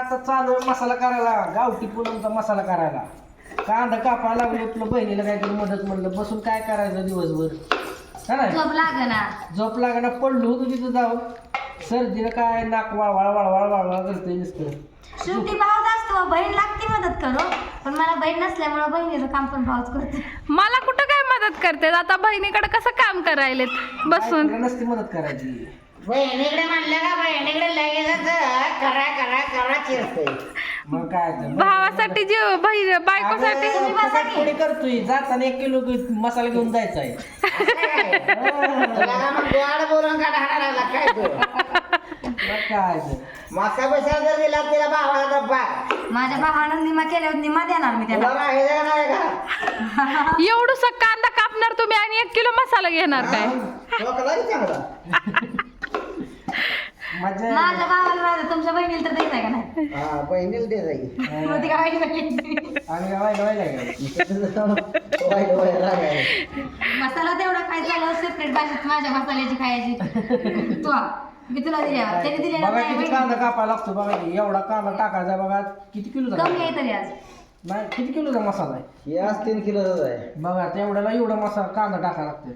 आता चालू आहे मसाला करायला गावठी पुलमचा मसाला करायला. कांदा कापायला लागले तुला बहिणीला काहीतरी मदत म्हणलं बसून काय करायचं दिवसभर? हा ना? झोप लागना. झोप लागणं पडलो होतो तिथं जाऊन. सर्दीनं काय नाक वळवळ वळवळ वळवळ करते नुसतं. शेवटी भाऊच असतो बहीण लागते मदत करू पण मला बहीण नसल्यामुळे बहिणीचं काम पण भाऊच करते. मला कुठं काय मदत करते? आता बहिणीकडे कसं काम करायलेत? बसून. बायकोला नसती मदत करायची. बहिणीकडे म्हणलं का बहिणीकडे लगेच करा करा करा चिरते. मग काय तर. भावासाठी जीव बहीण बायकोसाठी अगं, फुकट करतोय? जाताना एक किलो मसाला घेऊन जायचा आहे. तुला मग गोड बोलून का ढाणा लागला काय तू? मग काय तर. मासा पैसा जर दिला तिला डब्बा माझ्या भावानं निमा केल्यावर निमा देणार मी तुला त्याला राहायचं का नाही का? एवढूसा कांदा कापणार तुम्ही आणि एक किलो मसाला घेणार काय? डोकला की चांगला. मजा. माझ्या भावाला राहतं तुमच्या बहिणीला तर द्यायचं का नाही? हा बहिणीला दे मग ती काय वाईट वाटली. आम्ही काय वाईट वाईट वाईट. मसाला तेवढा खायचा सेपरेट भाजीत माझ्या मसाल्याची खायची. तू मी तुला दिल्या त्याने दिलेला बघा नाही किती बहिणी. कांदा कापायला लागतो बघा की एवढा कांदा टाकायचा बघा किती किलोचा कमी आहे तरी आज. नाही किती किलोचा मसाला आहे? हे आज तीन किलोच आहे. बघा तेवढ्याला एवढा मसाला कांदा टाकायला लागतोय.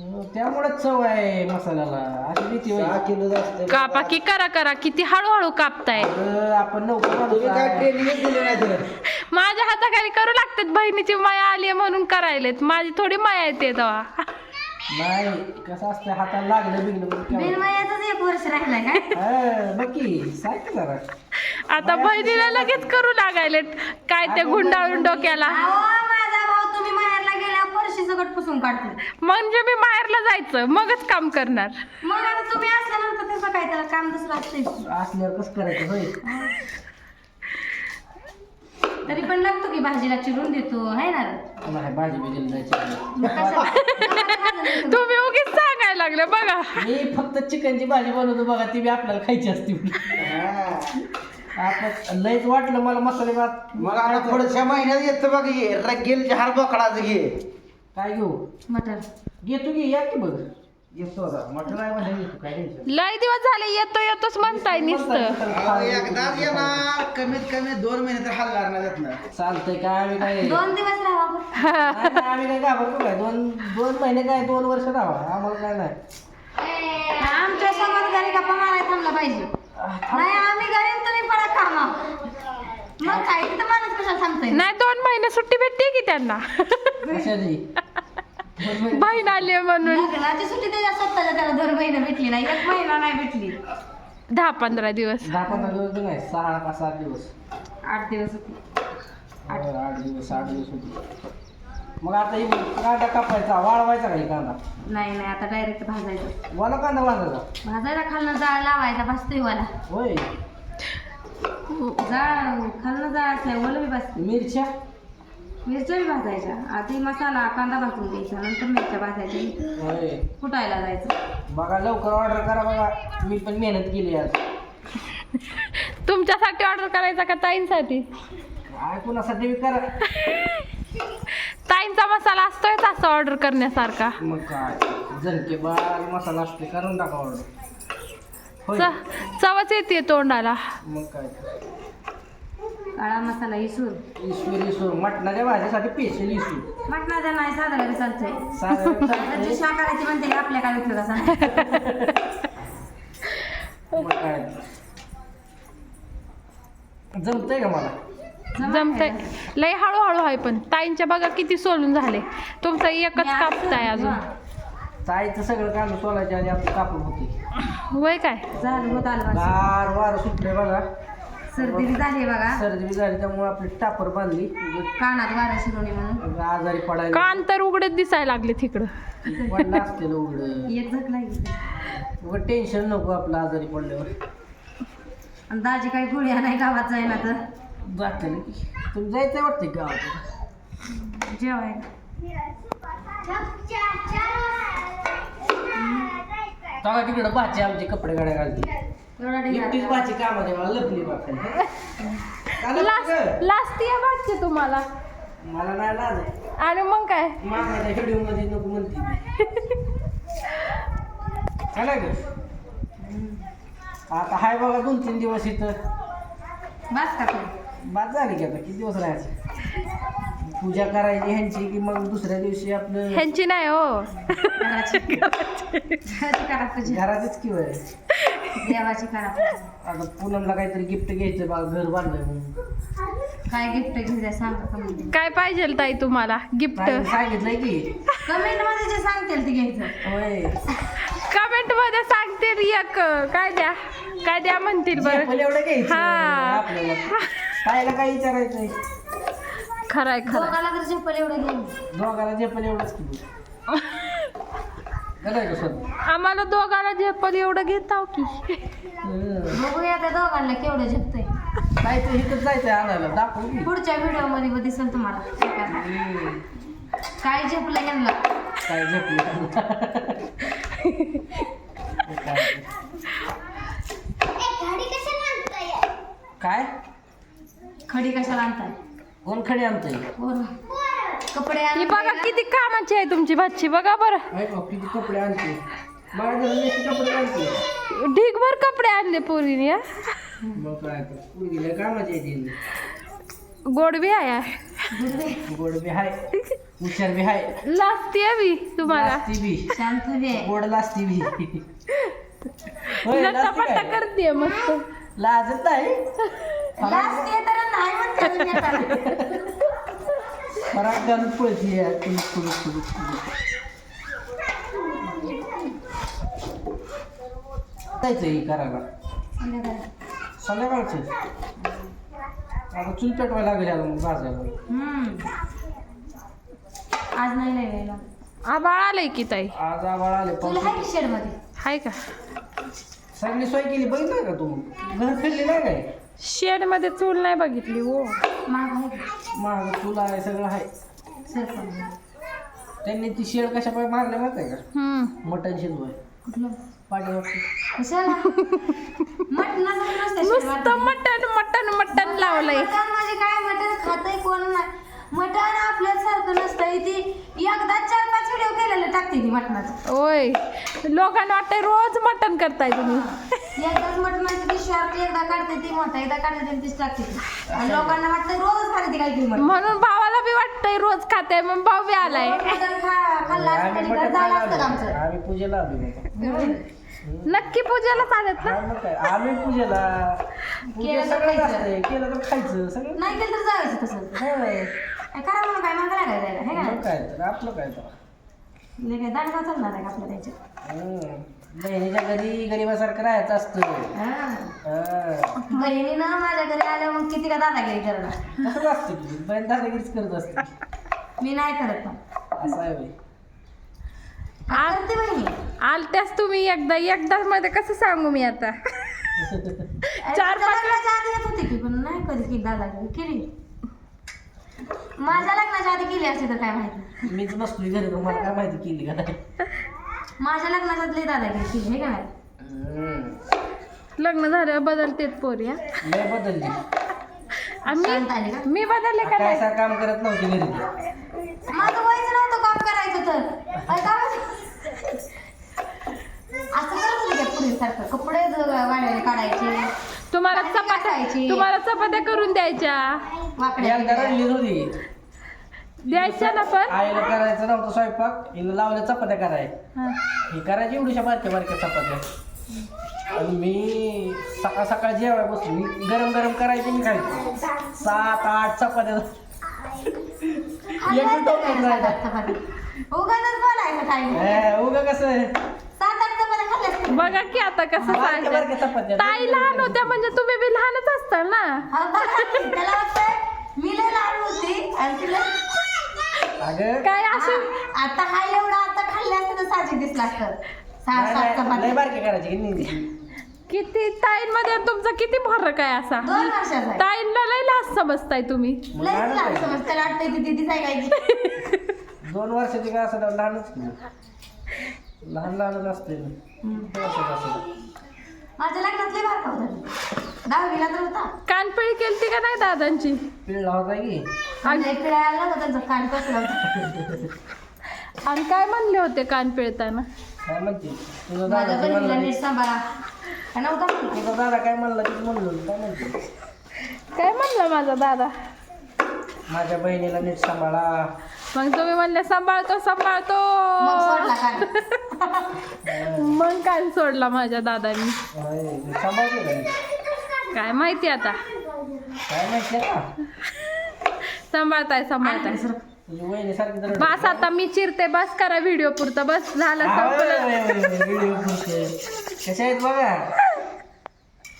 त्यामुळे चव आहे मसाल्याला. अशी भीती. सहा किलो असते कापा की करा करा किती हळूहळू कापताय. अगं, आपण नौकर माणूस तुम्ही काय आहे. ट्रेनिंगच दिली नाही तुला? माझ्या हाताखाली करू लागतात बहिणीची माया आली म्हणून करायलेत. माझी थोडी माया येते तेव्हा. नाही कसं असतं हाताला लागलं बिगलं म्हणजे केव्हा- बिनवयाचंच एक वर्ष राहिलाय काय हा, बघ की सांग जरा. आता बहिणीला लगेच करू लागायलेत काय ते गुंडाळून डोक्याला? अहो माझा भाऊ तुम्ही माहेरला गेल्यावर फरशी सगळं पुसून काढतो. म्हणजे मी माहेरला जायचं मगच काम करणार. मग आता तुम्ही असल्यानंतर तसं काय त्याला काम दुसरं असते असल्यावर कसं करायचं होय. तरी पण लागतो की भाजीला चिरून देतो है ना? नाही भाजी बिजीला जायची? तुम्ही उगीच सांगायला लागले बघा. मी फक्त चिकनची भाजी बनवतो बघा ती बी आपल्याला खायची असते आपण लयच वाटलं मला मसाले भात. मग आता पुढच्या महिन्यात येतो बघ ये रगेल जहार बोकडाच घे काय घेऊ? मटर घेतो की या की बघ. येतो आता. मटण आहे म्हणजे येतो. काय टेन्शन? लय दिवस झाले येतो येतोच म्हणताय नुसतं. एकदाच येणार कमीत कमी दोन महिने तर हल्लार ना. चालतंय काय आम्ही काय दोन दिवस राहा आपण. नाही, नाही, आम्ही काय घाबरतो काय दोन दोन महिने काय दोन वर्ष राहा. आम्हाला काय नाही. आमच्यासमोर घरी गप्पा मारायला थांबला पाहिजे. नाही आम्ही घरी आणि तुम्ही पडा कामा मग काय तिथं माणूस कशाला थांबतोय? नाही दोन महिने सुट्टी भेटते की त्यांना? बहीण आली आहे म्हणून. लग्नाची सुट्टी त्याच्या स्वतःच्या त्याला दोन महिने भेटली नाही एक महिना नाही भेटली. दहा पंधरा दिवस. दहा पंधरा दिवस बी नाही सहा का सात दिवस. आठ दिवस होती. बरं, आठ दिवस आठ दिवस होते. मग आता ही कांदा कापायचा वाळवायचा का ही कांदा? नाही नाही आता डायरेक्ट भाजायचं. वाला कांदा वाजायचा भाजायला खालनं जाळ लावायचा भाजतोय वाला. होय. जाळ खालनं जाळ असल्या ओलं बी भाजते मिरच्या? मिरच्या भाजायच्या. आधी मसाला कांदा भाजून द्यायचा नंतर मिरच्या भाजायच्या. होय. फुटायला जायचं. बघा लवकर ऑर्डर करा बघा. मी पण मेहनत केली आज. तुमच्यासाठी ऑर्डर करायचा का ताईंसाठी? काय कुणासाठी बी करा. ताईंचा मसाला असतोय असं ऑर्डर करण्यासारखा. मग काय? झणके बार मसाला असते करून टाका ऑर्डर होय. च- चवच येते तोंडाला. मग काय? काळा मसाला इसूर ईश्वर ईश्वर मटणाच्या भाजीसाठी स्पेशल ईश्वर मटणाचा नाही साधा बी चालतंय त्याची शाकाहाराची म्हणते आपल्या काय उपयोग असा जमतंय का मला? जमतंय. लय हळूहळू आहे पण. ताईंच्या बघा किती सोलून झाले. तुमचं एकच कापताय अजून. ताईचं सगळं कांदा सोलायचे आणि आपलं कापून होते वय काय? झालं होत आलं. गार वारं सुटले बघा. सर्दी बी झाली बघा. सर्दी बी झाली त्यामुळे आपली टापर बांधली. उगाच कानात वारा शिरोणी म्हणून. आजारी पडायला. कान तर उघडत दिसायला लागले तिकडं. पडलं असलेलं उघडं. एक झक लागली उघड टेन्शन नको आपलं आजारी पडल्यावर. आणि दाजी काही गोळी नाही गावात जाईना तर. जाते ना की. तुम्ही जायचं वाटतं गावात? जेवायला. तेव्हा तिकडं भाची आमचे कपडे गाड्या घालते. एकटीच मला लपली बाकी लास्ट लास्ट या भागचे तुम्हाला. मला नाही लाज आणि मग काय? मागण्याच्या व्हिडिओमध्ये नको म्हणते ग. आता हाय बघा दोन तीन दिवस इथं. बस का तू? बाद झाली की आता किती दिवस राहायचे? पूजा करायची ह्यांची की मग दुसऱ्या दिवशी आपलं ह्यांची नाही हो. घराची घराची करा तुझी घरातच किंवा देवाची करा. पूजा. आता पूनमला काहीतरी गिफ्ट घ्यायचं बा घर बांधलंय म्हणून. काय गिफ्ट सांगा कमेंट काय पाहिजे ताई तुम्हाला? गिफ्ट नाही, सांगितलंय की? कमेंटमध्ये जे सांगतील ते घ्यायचं. होय. कमेंटमध्ये सांगतील एक. काय द्या? काय द्या म्हणतील बरं? चप्पल एवढं घ्यायचं हा. आपल्याला. काय विचारायचंय? खराय खरं दोघाला तर चप्पल एवढं घेऊन. दोघाला चप्पल एवढंच की. का स्वतः आम्हाला दोघाला झेपल एवढं घेताव की. बघूया त्या दोघांना केवढं झेपतंय. जायचं इथं जायचं आणायला. दाखवू की. पुढच्या व्हिडिओमध्ये दिसेल तुम्हाला. हम्म. काय झेपलं यांना काय झोपली काय? खडी कशाला आणताय? कोण खडी आणतोय? बरं कपडे ही बघा? किती कामाची आहे तुमची भाची बघा बरं. किती कपडे आणते? नेसते कपडे आणते. ढीगभर कपडे आणले पोरीने हा. मग काय तर पुरगीला कामाची आहे ती गोड बी आहे गोड बी हाय हुशार बी हाय लाजते बी तुम्हाला. लाजती बी. शांत बी आहे. गोड लाजती बी. होय, लाजती काय? करते मस्त. लाजत नाही? लास्ट ये तर नाही म्हणते. घालून पळती कुलूप कुलूप कुलूप कुलूप जायचं हे करायला संध्याकाळी. संध्याकाळचं आता चूल पेटवायला लागेल आता मग भाजायला. आज नाही लय वेळेला आबाळ आलंय की ताई? आज आबाळ आले तुला पाऊस आहे की शेडमध्ये हाय का सगळी सोय केली बघितलं का तू? घर फिरली नाही काय? शेडमध्ये चूल नाही बघितली हो? महाग तुला आहे सगळं आहे. त्यांनी ती शेड कशा पाय मारल्या माहिती आहे का? हम्म. मटण शिजवाय. कुठलं? पाठीमागची कशाला? मटणाचं नसतं शेड नुसतं वाटतं. मटण मटण मटण लावलंय. म्हणजे काय? मटण खातंय कोण? नाही मटण आपल्यासारखं नसतं ती एकदा चार पाच व्हिडिओ केलेले टाकते ती मटणाचं. होय लोकांना वाटतंय रोज मटण करताय तुम्ही. एकदाच मटणाची ती शॉर्ट एकदा काढते ती मोठा एकदा काढते ती तीच टाकते ती. आणि लोकांना वाटतं रोज खाते ती मटण. म्हणून भावाला बी वाटतंय रोज खाते मग भाऊ बी आलाय. मटण खा खाल्लं असतं आम्ही तरी मटण झालं खायला असतं का आलो. आमचं? आम्ही पूजेला आलो. नक्की पूजेला चालत ना? हा मग काय? आम्ही पूजेला. पूजे केलं तर सगळं खायचं. असतंय. केलं तर खायचं. सगळं नाही केलं तर जायचं तसं. काय तर आपलं काय तर. काय दांडगा चालणार आहे का आपल्या त्याच्यात हम्म. बहिणीच्या घरी गरीबासारखं राहायचं असतं. हा. हा. बहिणीनं माझ्या घरी आल्या मग किती का दादागिरी करणार? असतं की बहीण दादागिरीच करत असते. मी नाही करत पण. असं आहे होय. आ- करते बहिणी. आलत्यास तुम्ही एकदा एकदा मध्ये कसं सांगू मी आता? चार पाच लग्नाच्या आधी येत होती की पण नाही कधी केली दादागिरी केली. माझ्या लग्नाच्या आधी केली असते तर काय माहिती? मीच नसतोय घरी तुम्हाला काय माहिती केली का नाही. माझ्या लग्नाच्या लई दादागिरी केली हे का नाही? हम्म. लग्न झाल्यावर बदलतेत पोरी हा. लय बदलली. आम्ही शांत आली का? मी बदलले का काय नाही? काम करत नव्हती घरी. ती. माझं वयच नव्हतं काम करायचं तर. अरे? असं करत होते का पुढे सारखं कपडे ज- वाढवले काढायचे. तुम्हाला भाजी चपात्या घासायची. तुम्हाला चपात्या करून द्यायच्या. वाकड्या एकदा होती. द्यायच्या ना पण? आईला करायचं नव्हतं स्वयंपाक. हिला लावल्या चपात्या कराय. हा. ही करायची एवढ्या बारक्या बारक्या चपात्या. आणि मी सकाळ सकाळ जेवाय बसलो. मी गरम गरम करायची मी खायची. सात आठ चपात्या एक मिनिट? उगाचच बोलायचं हे, उगा कसं सात आठ चपात्या खाल्ल्या असत्या. बघा की आता कसं सांगते ताई लहान होत्या म्हणजे तुम्ही बी लहानच असताल ना? हा, मी लय लहान होती आणि तिला अगं. काय असे आता हा एवढा आता खाल्ले असते तर साजी दिसला असतं. किती ताईंमध्ये आणि तुमचा किती फरक आहे असा? दोन वर्षाचा आहे. ताईंना लय लहान समजताय तुम्ही. दोन वर्षाची काय असं लहानच लहान लहानच असते. माझ्या लग्नात लय बारका होता दहावीला तर होता. कानपिळी केलती का नाही दादांची? पिळला होता की? आणि पिळायला होता त्यांचा कान कसला होता. आणि काय म्हणले होते कान पिळताना? काय म्हणते? तुझा माझ्या दादा बहिणीला म्हणला? नीट सांभाळा. का नव्हता म्हणला? तुझा दादा काय म्हणला? म्हणलो काय म्हणते? माझा दादा? माझ्या बहिणीला नीट सांभाळा. मग तुम्ही म्हणले सांभाळतो मग सोडला सांभाळतो का? मग काय सोडला माझ्या दादानी? होय, मी सांभाळतो का नीट? काय माहिती आता? काय माहिती का सांभाळताय सांभाळताय. तुझी वहिनी सारखी तर बस आता मी चिरते बस करा व्हिडिओ पुरता बस झालं संपलं. व्हिडिओ कशा आहेत बघा?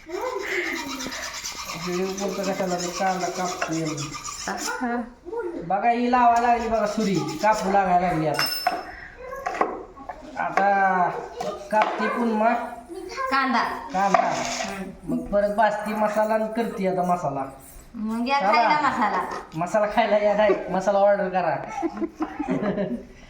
व्हिडिओ कशाला? ते कांदा कापतोय. बघा ही लावा लागली बघा सुरी. कापू लागायला लागली आता. आता कापते पुन्हा कांदा. कांदा. मग परत भाजती मसाला आणि करते आता मसाला. मग या खायला मसाला. मसाला खायला या नाही. मसाला ऑर्डर करा.